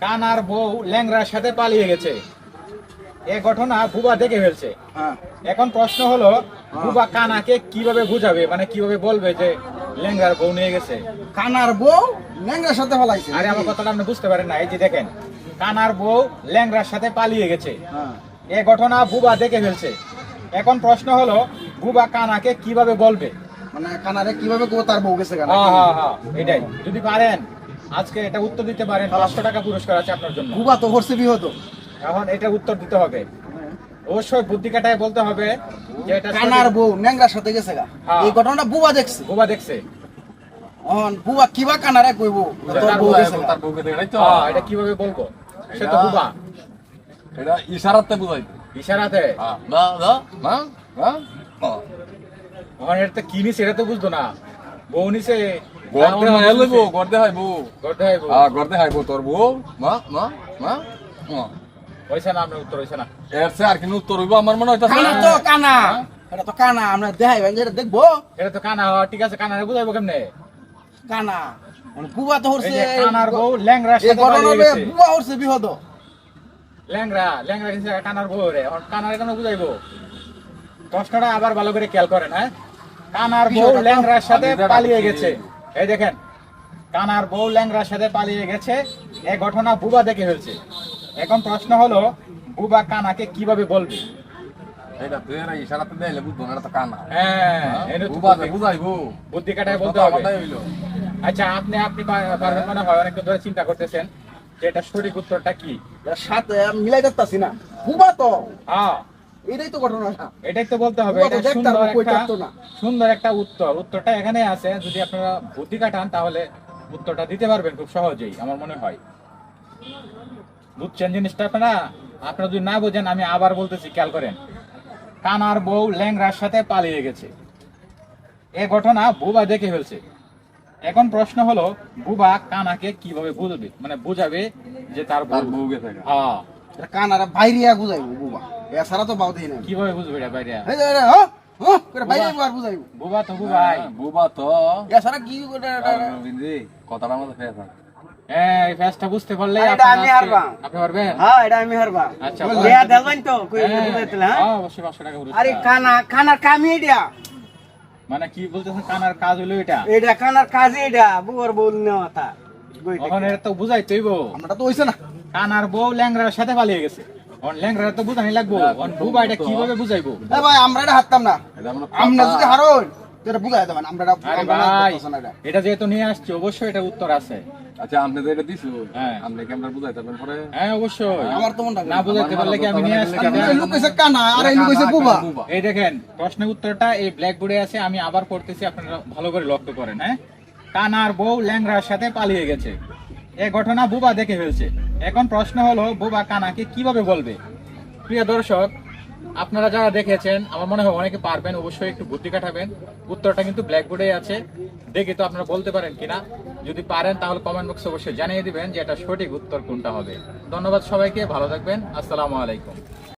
কানার বউ ল্যাংরার সাথে পালিয়ে গেছে। এ ঘটনা বুবা দেখে ফেলছে। হ্যাঁ। এখন প্রশ্ন হলো বুবা কানাকে কীভাবে বুঝাবে? মানে কীভাবে বলবে যে ল্যাংরার বউ নিয়ে গেছে? কানার বউ ল্যাংড়ার সাথে ফলাইছে আরে আমার কথাটা আপনি বুঝতে পারেন না এই যে দেখেন। কানার বউ ল্যাংরার সাথে পালিয়ে গেছে। হ্যাঁ। এ ঘটনা বুবা দেখে ফেলছে। এখন প্রশ্ন হলো বুবা কানাকে কীভাবে বলবে? মানে কানারে কীভাবে তার বউ গেছে কানা হ্যাঁ হ্যাঁ হ্যাঁ এটাই। যদি পারেন। আজকে এটা উত্তর দিতে পারেন পাঁচশো টাকা পুরস্কার আছে আপনার জন্য। বুবা তো করছে বিহত। এখন এটা উত্তর দিতে হবে। অবশ্যই বুদ্ধি কাটায় বলতে হবে যে এটা কানার বউ ল্যাংড়ার সাথে গেছে গা। হ্যাঁ। এই ঘটনাটা বুবা দেখছে। বুবা দেখছে। অন বুবা কিবা কানারে কইব তোর বউ গেছে তার বউকে দেখাই তো। হ্যাঁ এটা কীভাবে বলব? সে তো বুবা। এটা ইশারাতে বুঝাই ইশারাতে? হ্যাঁ না না না না এখন এটা তো কি নিছে এটা তো বুঝতো না। বউ নিছে গর্দে হাই লইব গর্দে হাইব গর্দে হাইবো। গর্দে হাইব তোর বউ। মা মা মা। মা। না আপনার উত্তর হয়েছে না। এর সে আর কি উত্তর হইব? আমার মনে হইতাছে কানা তো কানা। এটা তো কানা আমরা দেখাই ভাই এটা দেখব? এটা তো কানা ঠিক আছে কানারে বুঝাইবো কেমনে? কানা। মানে তো হচ্ছে কানার বউ ল্যাংরার সাথে পালিয়ে ঘটনাটা গেছে। বুবা হচ্ছে বিহত। ল্যাংরা ল্যাংরা কিন্তু কানার বউ রে। কানারে কেন বুঝাইবো? আবার ভালো করে খেয়াল করেন হ্যাঁ? কানার বউ ল্যাংরার সাথে পালিয়ে গেছে। এই দেখেন কানার বউ ল্যাংরার সাথে পালিয়ে গেছে এই ঘটনা বুবা দেখে ফেলছে। এখন প্রশ্ন হলো বুবা কানাকে কীভাবে বলবে? হ্যাঁ এটা বুদ্ধি- কাটায় বলতে হবে। আচ্ছা আপনি আপনি মনে হয় ধরে চিন্তা করতেছেন যে এটা সঠিক উত্তরটা কি? সাথে মিলাই দেখতাছি না। বুবা তো। হ্যাঁ। এটাই তো ঘটনা। এটাই তো বলতে হবে এটা সুন্দর একটা সুন্দর একটা উত্তর। উত্তরটা এখানে আছে যদি আপনারা বুদ্ধি কাটান তাহলে উত্তরটা দিতে পারবেন খুব সহজেই আমার মনে হয়। বুঝছেন জিনিসটা আপনারা? আপনারা যদি না বোঝেন আমি আবার বলতেছি খেয়াল করেন। কানার বউ ল্যাংরার সাথে পালিয়ে গেছে। এ ঘটনা বুবা দেখে ফেলছে। এখন প্রশ্ন হলো বুবা কানাকে কীভাবে বুঝবে? মানে বুঝাবে যে তার বউ গেছে। হ্যাঁ। কানারে বাইরিয়া বুঝাইবো বুবা। এছাড়া তো বাউ দেই না কীভাবে বুঝবে এটা বাইরে? এই যে এটা, হ্যাঁ হ্যাঁ করে বাইরে আর বুঝাইবো। বুবা তো বুবাই বুবা তো। এছাড়া কি করে কথাটা আমাদের এই বুঝতে পারলে আপনি পারবেন হ্যাঁ এটা আমি হারবা। আচ্ছা, লিয়া তো কই হ্যাঁ, বুঝাইতলে হ্যাঁ? হ্যাঁ, অবশ্যই পাঁচশো টাকা পুরস্কার। আরে কানা কানার কামি এটা মানে কি বলতেছেন কানার কাজ হলো এটা? এটা কানার কাজে এটা বুয়ার বল নেওয়া তা। এখন এটা তো বুঝাই তৈব আমরা তো হইছে না। কানার বউ ল্যাংরার সাথে পালিয়ে গেছে। ল্যাংরা তো বুঝানি লাগবো। বুবা এটা কীভাবে বুঝাইবো এ ভাই আমরা এটা হারতাম না। এটা আমরা যদি হারোই এটা বুঝাই দেবেন আমরা আরে ভাই এটা। এটা যেহেতু নিয়ে আসছি অবশ্যই এটা উত্তর আছে। আচ্ছা আপনি তো এটা দিছো। হ্যাঁ। আপনি কি আমরা বুঝাইতে পারবেন পরে? হ্যাঁ অবশ্যই। আমার তো মনটা না বুঝাইতে পারলে কি আমি নিয়ে আসতাম এই লোক কইছে কানা আর এই লোক কইছে বুবা। এই দেখেন প্রশ্নের উত্তরটা এই ব্ল্যাক বোর্ডে আছে আমি আবার পড়তেছি আপনারা ভালো করে লক্ষ্য করেন হ্যাঁ? কানার বউ ল্যাংরার সাথে পালিয়ে গেছে। এ ঘটনা বুবা দেখে ফেলছে। এখন প্রশ্ন হলো, বোবা কানাকে কীভাবে বলবে? প্রিয় দর্শক, আপনারা যারা দেখেছেন, আমার মনে হয় অনেকে পারবেন, অবশ্যই একটু বুদ্ধি কাটাবেন। উত্তরটা কিন্তু ব্ল্যাকবোর্ডে আছে। দেখে তো আপনারা বলতে পারেন কিনা। যদি পারেন, তাহলে কমেন্ট বক্সে অবশ্যই জানিয়ে দিবেন যে এটা সঠিক উত্তর কোনটা হবে। ধন্যবাদ সবাইকে, ভালো থাকবেন। আসসালামু আলাইকুম।